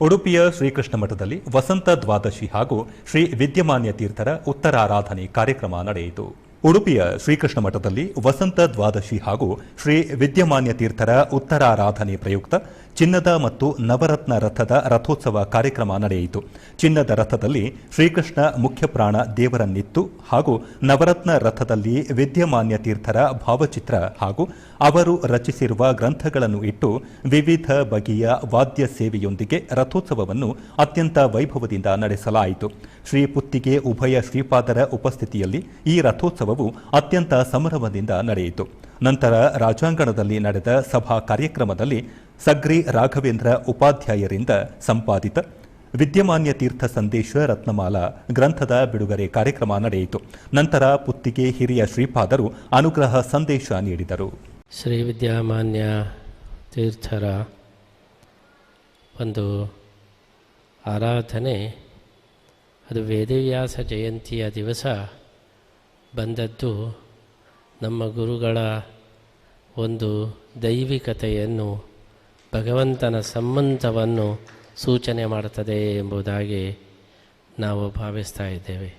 ಉಡುಪಿಯ ಶ್ರೀಕೃಷ್ಣ ಮಠದಲ್ಲಿ ವಸಂತ ದ್ವಾದಶಿ ಹಾಗೂ ಶ್ರೀ ವಿದ್ಯಮಾನ್ಯ ತೀರ್ಥರ ಉತ್ತರಾರಾಧನೆ ಕಾರ್ಯಕ್ರಮ ನಡೆಯಿತು. ಉಡುಪಿಯ ಶ್ರೀಕೃಷ್ಣ ಮಠದಲ್ಲಿ ವಸಂತ ದ್ವಾದಶಿ ಹಾಗೂ ಶ್ರೀ ವಿದ್ಯಮಾನ್ಯ ತೀರ್ಥರ ಉತ್ತರಾರಾಧನೆ ಪ್ರಯುಕ್ತ ಚಿನ್ನದ ಮತ್ತು ನವರತ್ನ ರಥದ ರಥೋತ್ಸವ ಕಾರ್ಯಕ್ರಮ ನಡೆಯಿತು. ಚಿನ್ನದ ರಥದಲ್ಲಿ ಶ್ರೀಕೃಷ್ಣ ಮುಖ್ಯ ಪ್ರಾಣ ದೇವರನ್ನಿತ್ತು ಹಾಗೂ ನವರತ್ನ ರಥದಲ್ಲಿ ವಿದ್ಯಮಾನ್ಯ ತೀರ್ಥರ ಭಾವಚಿತ್ರ ಹಾಗೂ ಅವರು ರಚಿಸಿರುವ ಗ್ರಂಥಗಳನ್ನು ಇಟ್ಟು ವಿವಿಧ ಬಗೆಯ ವಾದ್ಯ ಸೇವೆಯೊಂದಿಗೆ ರಥೋತ್ಸವವನ್ನು ಅತ್ಯಂತ ವೈಭವದಿಂದ ನಡೆಸಲಾಯಿತು. ಶ್ರೀ ಪುತ್ತಿಗೆ ಉಭಯ ಶ್ರೀಪಾದರ ಉಪಸ್ಥಿತಿಯಲ್ಲಿ ಈ ರಥೋತ್ಸವವು ಅತ್ಯಂತ ಸಂಭ್ರಮದಿಂದ ನಡೆಯಿತು. ನಂತರ ರಾಜಾಂಗಣದಲ್ಲಿ ನಡೆದ ಸಭಾ ಕಾರ್ಯಕ್ರಮದಲ್ಲಿ ಸಗ್ರಿ ರಾಘವೇಂದ್ರ ಉಪಾಧ್ಯಾಯರಿಂದ ಸಂಪಾದಿತ ವಿದ್ಯಮಾನ್ಯ ತೀರ್ಥ ಸಂದೇಶ ರತ್ನಮಾಲ ಗ್ರಂಥದ ಬಿಡುಗಡೆ ಕಾರ್ಯಕ್ರಮ ನಡೆಯಿತು. ನಂತರ ಪುತ್ತಿಗೆ ಹಿರಿಯ ಶ್ರೀಪಾದರು ಅನುಗ್ರಹ ಸಂದೇಶ ನೀಡಿದರು. ಶ್ರೀ ವಿದ್ಯಾಮಾನ್ಯ ತೀರ್ಥರ ಒಂದು ಆರಾಧನೆ. ಅದು ವೇದವ್ಯಾಸ ಜಯಂತಿಯ ದಿವಸ ಬಂದದ್ದು ನಮ್ಮ ಗುರುಗಳ ಒಂದು ದೈವಿಕತೆಯನ್ನು, ಭಗವಂತನ ಸಂಬಂಧವನ್ನು ಸೂಚನೆ ಮಾಡುತ್ತದೆ ಎಂಬುದಾಗಿ ನಾವು ಭಾವಿಸ್ತಾ ಇದ್ದೇವೆ.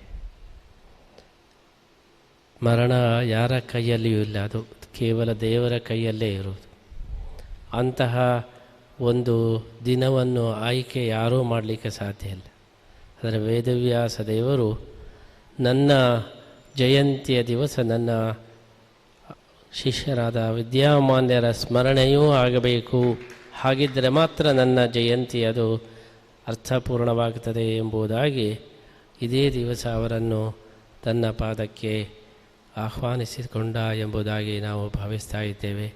ಮರಣ ಯಾರ ಕೈಯಲ್ಲಿಯೂ ಇಲ್ಲ, ಅದು ಕೇವಲ ದೇವರ ಕೈಯಲ್ಲೇ ಇರುವುದು. ಅಂತಹ ಒಂದು ದಿನವನ್ನು ಆಯ್ಕೆ ಯಾರೂ ಮಾಡಲಿಕ್ಕೆ ಸಾಧ್ಯ ಇಲ್ಲ. ಆದರೆ ವೇದವ್ಯಾಸ ದೇವರು ನನ್ನ ಜಯಂತಿಯ ದಿವಸ ನನ್ನ ಶಿಷ್ಯರಾದ ವಿದ್ಯಾಮಾನ್ಯರ ಸ್ಮರಣೆಯೂ ಆಗಬೇಕು. ಹಾಗಿದ್ದರೆ ಮಾತ್ರ ನನ್ನ ಜಯಂತಿ ಅದು ಅರ್ಥಪೂರ್ಣವಾಗುತ್ತದೆ ಎಂಬುದಾಗಿ ಇದೇ ದಿವಸ ಅವರನ್ನು ತನ್ನ ಪಾದಕ್ಕೆ ಆಹ್ವಾನಿಸಿಕೊಂಡ ಎಂಬುದಾಗಿ ನಾವು ಭಾವಿಸ್ತಾ ಇದ್ದೇವೆ.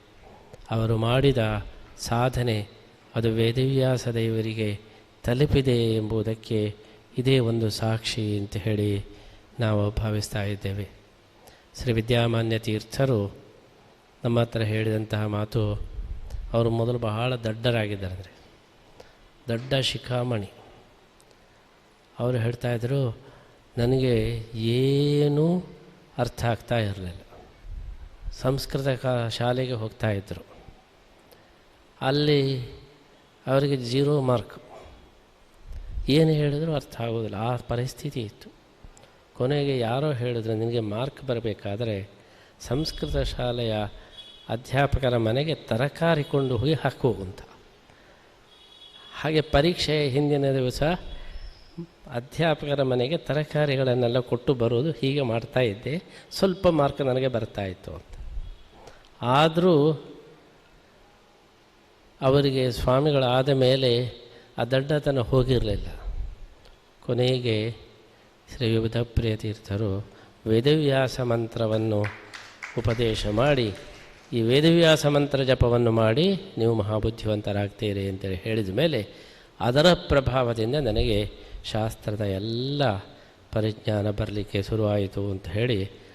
ಅವರು ಮಾಡಿದ ಸಾಧನೆ ಅದು ವೇದವ್ಯಾಸ ದೇವರಿಗೆ ತಲುಪಿದೆ ಎಂಬುದಕ್ಕೆ ಇದೇ ಒಂದು ಸಾಕ್ಷಿ ಅಂತ ಹೇಳಿ ನಾವು ಭಾವಿಸ್ತಾ ಇದ್ದೇವೆ. ಶ್ರೀ ವಿದ್ಯಾಮಾನ್ಯ ತೀರ್ಥರು ನಮ್ಮ ಹತ್ರ ಹೇಳಿದಂತಹ ಮಾತು ಅವರು ಮೊದಲು ಬಹಳ ದಡ್ಡರಾಗಿದ್ದಾರೆ ಅಂದರೆ. ದೊಡ್ಡ ಶಿಖಾಮಣಿ. ಅವರು ಹೇಳ್ತಾ ಇದ್ದರು ನನಗೆ ಏನೂ ಅರ್ಥ ಆಗ್ತಾ ಇರಲಿಲ್ಲ. ಸಂಸ್ಕೃತ ಕಾ, ಶಾಲೆಗೆ ಹೋಗ್ತಾ ಇದ್ದರು ಅಲ್ಲಿ ಅವರಿಗೆ ಜೀರೋ ಮಾರ್ಕ್. ಏನು ಹೇಳಿದರೂ ಅರ್ಥ ಆಗೋದಿಲ್ಲ. ಆ ಪರಿಸ್ಥಿತಿ ಇತ್ತು. ಕೊನೆಗೆ ಯಾರೋ ಹೇಳಿದ್ರೆ ನಿನಗೆ ಮಾರ್ಕ್ ಬರಬೇಕಾದರೆ ಸಂಸ್ಕೃತ ಶಾಲೆಯ ಅಧ್ಯಾಪಕರ ಮನೆಗೆ ತರಕಾರಿ ಕೊಂಡು ಹೋಗಿ ಹಾಕು ಅಂತ. ಹಾಗೆ ಪರೀಕ್ಷೆಯ ಹಿಂದಿನ ದಿವಸ ಅಧ್ಯಾಪಕರ ಮನೆಗೆ ತರಕಾರಿಗಳನ್ನೆಲ್ಲ ಕೊಟ್ಟು ಬರೋದು ಹೀಗೆ ಮಾಡ್ತಾ ಇದ್ದೆ. ಸ್ವಲ್ಪ ಮಾರ್ಕ್ ನನಗೆ ಬರ್ತಾ ಇತ್ತು ಅಂತ. ಆದರೂ ಅವರಿಗೆ ಸ್ವಾಮಿಗಳಾದ ಮೇಲೆ ಆ ದಡ್ಡತನ ಹೋಗಿರಲಿಲ್ಲ. ಕೊನೆಗೆ ಶ್ರೀ ವಿಬುಧಪ್ರಿಯ ತೀರ್ಥರು ವೇದವ್ಯಾಸ ಮಂತ್ರವನ್ನು ಉಪದೇಶ ಮಾಡಿ, ಈ ವೇದವ್ಯಾಸ ಮಂತ್ರ ಜಪವನ್ನು ಮಾಡಿ ನೀವು ಮಹಾಬುದ್ಧಿವಂತರಾಗ್ತೀರಿ ಅಂತೇಳಿ ಹೇಳಿದ ಮೇಲೆ ಅದರ ಪ್ರಭಾವದಿಂದ ನನಗೆ ಶಾಸ್ತ್ರದ ಎಲ್ಲ ಪರಿಜ್ಞಾನ ಬರಲಿಕ್ಕೆ ಶುರುವಾಯಿತು ಅಂತ ಹೇಳಿ